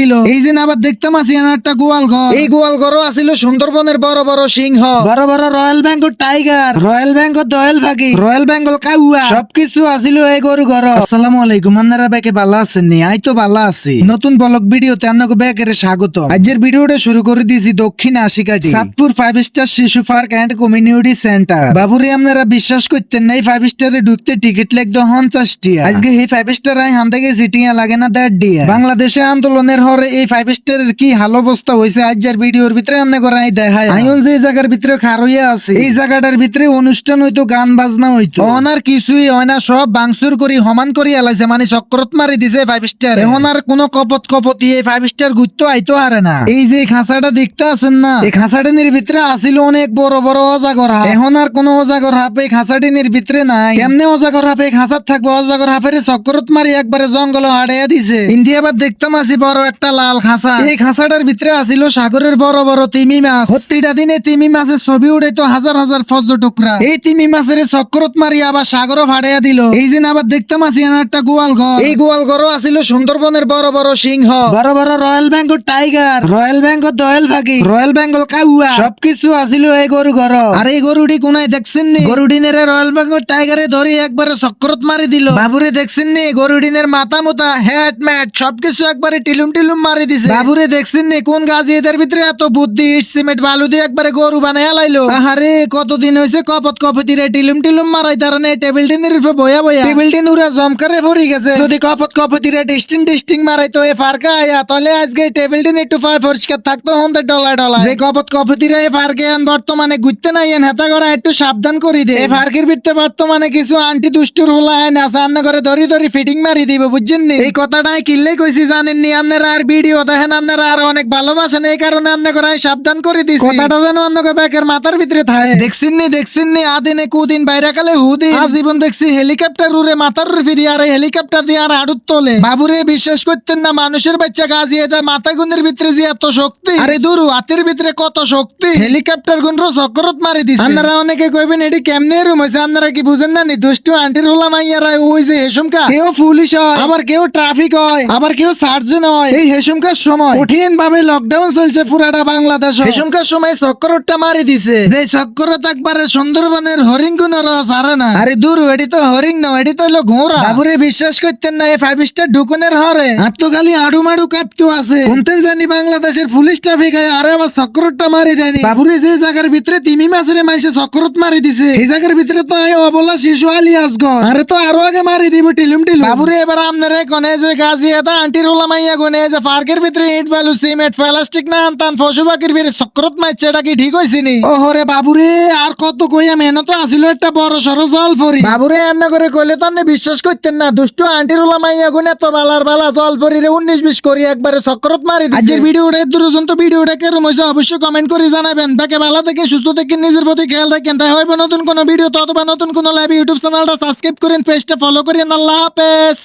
দিল। এই যে আবার দেখতাম আছি একটা গোয়াল ঘর। এই গোয়াল ঘরও আছিল সুন্দরবনের বড় বড় সিংহ। বড় বড় royal Bengal tiger royal Bengal Dayal ভাগি রয়্যাল বেঙ্গল কাউয়া। সবকিছু আছিল এই গরু ঘর। আসসালামু আলাইকুম আপনারা বেকে ভালো আছেন নি? আই তো ভালো আছি। নতুন ব্লগ ভিডিওতে আপনাকে বেকের স্বাগত আজকের ভিডিওটা শুরু করে দিয়েছি দক্ষিণ আশিকাটি। সাতপুর ফাইভ স্টার শিশু পার্ক এন্ড কমিউনিটি সেন্টার বাবুরে আপনারা বিশ্বাস করতেন না এই ফাইভ স্টারে ঢুকতে টিকিট লাগতো টিয়া। আজকে এই ফাইভ স্টার আই হান থেকে সিটিয়া লাগে না দেড় ডিয়া বাংলাদেশে আন্দোলনের হরে এই ফাইভ স্টারের কি হাল অবস্থা হয়েছে আজকের ভিডিওর ভিতরে আমনে করে আই দেখায়। আইন যে এই জায়গার ভিতরে খারইয়া আছে। এই জায়গাটার ভিতরে অনুষ্ঠান হইতো গান বাজনা হইতো। অনার কিছুই হয় না সব বাংসুর করি সমান করি এলাইছে মানে চক্রত মারি দিছে ফাইভ স্টার এখন আর কোনো কপত কপতি এই ফাইভ স্টার ঘুরতে আইতো আরে না। এই যে খাঁচাটা দেখতে আছেন না? এই খাঁচাটিনের ভিতরে আসিল অনেক বড় বড় অজাগর হাপ। এখন আর কোনো অজাগর হাপ এই খাঁচাটিনের ভিতরে নাই। কেমনে অজাগর হাপ এই খাঁচাত থাকব? অজাগর হাফের চক্রত মারি একবারে জঙ্গল হাড়াইয়া দিছে। ইন্ডিয়া আবার দেখতাম আসি বড় একটা লাল খাঁচা। এই খাঁচাটার ভিতরে আসিল সাগরের বড় বড় তিমি মাছ। প্রতিটা দিনে তিমি মাছের ছবি উড়ে তো হাজার হাজার ফজ টুকরা। এই তিমি মাছের চক্রত মারি আবার সাগরও ভাড়াইয়া দিল। এই দিন আবার দেখতাম আসি এনার একটা গোয়াল ঘর। এই গোয়াল ঘরও আসিল সুন্দরবনের বড় বড় সিংহ। বড় বড় royal Bengal tiger. Royal Bengal Dayal ভাগি। রয়্যাল বেঙ্গল কাউয়া। সবকিছু আসিল এই গরু ঘর। আর এই গরুটি কোনায় দেখছেন নি গরুডিনের রয়্যাল বেঙ্গল টাইগারে ধরে একবারে চক্রত মারি দিল। বাবুরে দেখছেন নি গরুডিনের মাথা মোতা হেড ম্যাট সবকিছু একবারে টিলুম টিলুম মারি দিছে। বাবুরে দেখছেন নি কোন গাছ এদের ভিতরে এত বুদ্ধি? ইট সিমেন্ট বালু দিয়ে একবারে গরু বানায় লাইলো আহারে কতদিন হয়েছে কপত কপতি রে টিলুম টিলুম মারাই তার নে টেবিল টিনের উপরে বয়া বয়া। টেবিল টিন উড়া জমকারে ভরি গেছে। যদি কপত কপতি রে ডিস্টিং ডিস্টিং মারাই তো এ ফারকা আয়া তাহলে আজকে টেবিল টিন একটু পায় পরিষ্কার থাকতো হন্তে ডলা ডলা যে কপত কপতি রে ফারকে আন বর্তমানে ঘুরতে নাই এন হেতা করা একটু সাবধান করি দে। এ ফারকের ভিতরে বর্তমানে কিছু আন্টি দুষ্টুর হলা আছে আন্না করে ধরি ধরি ফিটিং মারি দিব বুঝছেন নি? এই কথাটাই কিল্লে কইছি জানেন নি আপনারা আর ভিডিও দেখেন আপনারা আর অনেক ভালোবাসেন এই কারণে আন্না করে সাবধান করে দিছি। কথাটা যেন অন্য ব্যাকের মাথার ভিতরে থাকে। দেখছেন নি দেখছেন নি আদিনে কুদিন বাইরে কালে হুদিন। আজীবন দেখছি হেলিকপ্টার উড়ে মাথার ফিরি আর হেলিকপ্টার দিয়ে আর আড়ুত তোলে। বাবুরে বিশ্বাস করতেন না মানুষের বাচ্চা গাজিয়ে যায় মাথা গুনের ভিতরে যে এত শক্তি। আরে দূর হাতের ভিতরে কত শক্তি। হেলিকপ্টার গুন চক্করত মারি দিছে। আপনারা অনেকে কইবেন এটি কেমনে রুম হয়েছে? আপনারা কি বুঝেন না নি? দুষ্টু আন্টির হলা মাইয়ারা ওই যে হেসুমকা। কেউ পুলিশ হয়। আবার কেউ ট্রাফিক হয়। আবার কেউ সার্জন হয়। এই হেসুমকার সময়। কঠিন ভাবে লকডাউন চলছে পুরাটা বাংলাদেশ। হেসুমকার সময় চক্করটা মারি দিছে। যে চক্করত একবারে সুন্দরবনের হরিণ কোন রস আরে না। আরে দূর এটি তো হরিণ না এটি তো হলো ঘোড়া। বাবুরে বিশ্বাস করতেন না এই ফাইভ স্টার ঢুকুনের হরে। আর তো খালি আড়ু মাড়ু কাঁপতো আছে। কোনতেন জানি বাংলাদেশের পুলিশ ট্রাফিক হয় আরে আবার চক্করটা মারি দেয়নি। বাবুরে যে জায়গার ভিতরে তিমি মাছের মাইসে চক্করত মারি দিছে এই জায়গার ভিতরে তো অবলা শিশু আলি আসগর আরে তো আরও আগে মারি দিব টিলুম টিলুম। বাবুরে এবার আপনারে কোনে যে গাছি এটা আন্টির হোলা মাইয়া যে পার্কের ভিতরে ইট বালু সিমেন্ট প্লাস্টিক না আনতান পশু পাখির ভিতরে চক্করত মারছে এটা কি ঠিক হয়েছে নি ওহরে বাবুরে আর কত কইয়া মেহনত আসিল একটা বড় সড়ো জল ফরি বাবুরে রান্না করে কইলে তো আপনি বিশ্বাস করতেন না দুষ্টু আন্টির হোলা মাইয়া কোনে তো বালার বালা জল ফরি রে উনিশ বিশ করি একবারে চক্করত মারি আজকের ভিডিওটা দূরজন তো ভিডিওটা কেরম হয়েছে অবশ্যই কমেন্ট করে জানাবেন। তাকে ভালো থেকে সুস্থ থেকে নিজের প্রতি খেয়াল রাখেন। তাই হইবে নতুন কোনো ভিডিও অথবা নতুন কোনো লাইভ ইউটিউব চ্যানেলটা সাবস্ক্রাইব করেন পেজটা ফলো করেন। আল্লাহ হাফেজ।